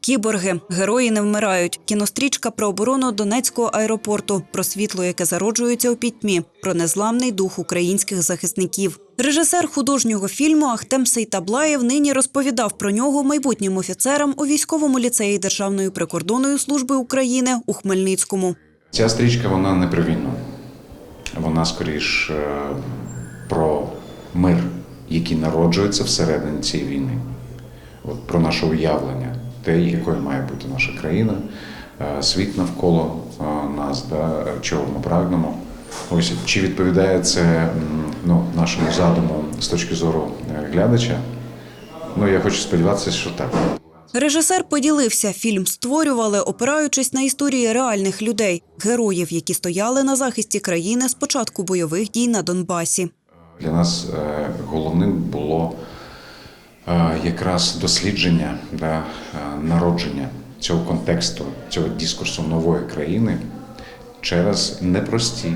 Кіборги герої не вмирають. Кінострічка про оборону Донецького аеропорту, про світло, яке зароджується у пітьмі, про незламний дух українських захисників. Режисер художнього фільму Ахтем Сейтаблаєв нині розповідав про нього майбутнім офіцерам у військовому ліцеї Державної прикордонної служби України у Хмельницькому. Ця стрічка вона не про війну. Вона скоріш е, про мир, який народжується всередині цієї війни. Про наше уявлення, те, якою має бути наша країна, е, світ навколо е, нас, да, чого ми прагнемо. Ось чи відповідає це ну, нашому задуму з точки зору е, глядача? Ну, я хочу сподіватися, що так. Режисер поділився. Фільм створювали, опираючись на історії реальних людей, героїв, які стояли на захисті країни з початку бойових дій на Донбасі. Для нас головним було якраз дослідження да, народження цього контексту, цього дискурсу нової країни через непрості,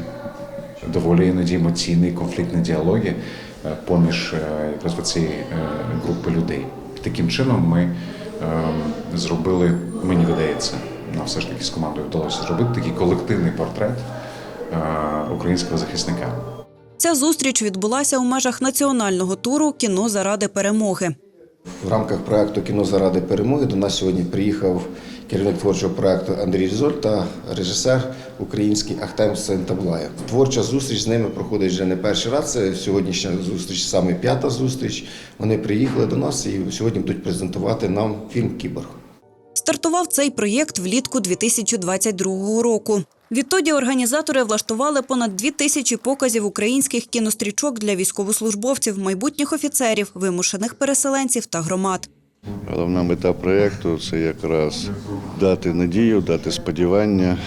доволі іноді емоційні конфліктні діалоги е, поміж е, якраз цієї е, групи людей. Таким чином ми зробили, мені видається, нам все ж таки з командою вдалося зробити такий колективний портрет українського захисника. Ця зустріч відбулася у межах національного туру Кіно заради перемоги. В рамках проекту Кіно заради перемоги до нас сьогодні приїхав керівник творчого проекту Андрій Різоль та режисер український Ахтем Сентаблаєв. Творча зустріч з ними проходить вже не перший раз. Це сьогоднішня зустріч, саме п'ята зустріч. Вони приїхали до нас і сьогодні будуть презентувати нам фільм Кіборг. Стартував цей проєкт влітку 2022 року. Відтоді організатори влаштували понад дві тисячі показів українських кінострічок для військовослужбовців, майбутніх офіцерів, вимушених переселенців та громад. Головна мета проєкту це якраз дати надію, дати сподівання,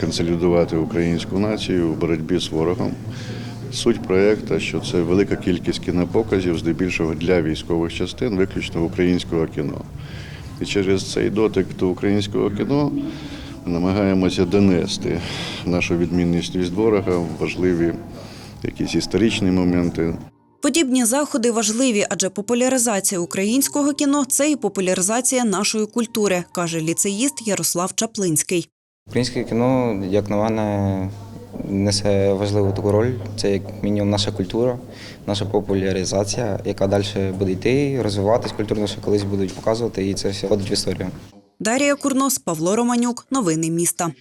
консолідувати українську націю у боротьбі з ворогом. Суть проєкту, що це велика кількість кінопоказів, здебільшого для військових частин, виключно українського кіно. І через цей дотик до українського кіно намагаємося донести нашу відмінність від ворога, важливі якісь історичні моменти, Подібні заходи важливі, адже популяризація українського кіно це і популяризація нашої культури, каже ліцеїст Ярослав Чаплинський. Українське кіно, як на мене, несе важливу таку роль. Це як мінімум наша культура, наша популяризація, яка далі буде йти, розвиватись культурно, що колись будуть показувати, і це все входить в історію. Дарія Курнос, Павло Романюк. Новини міста.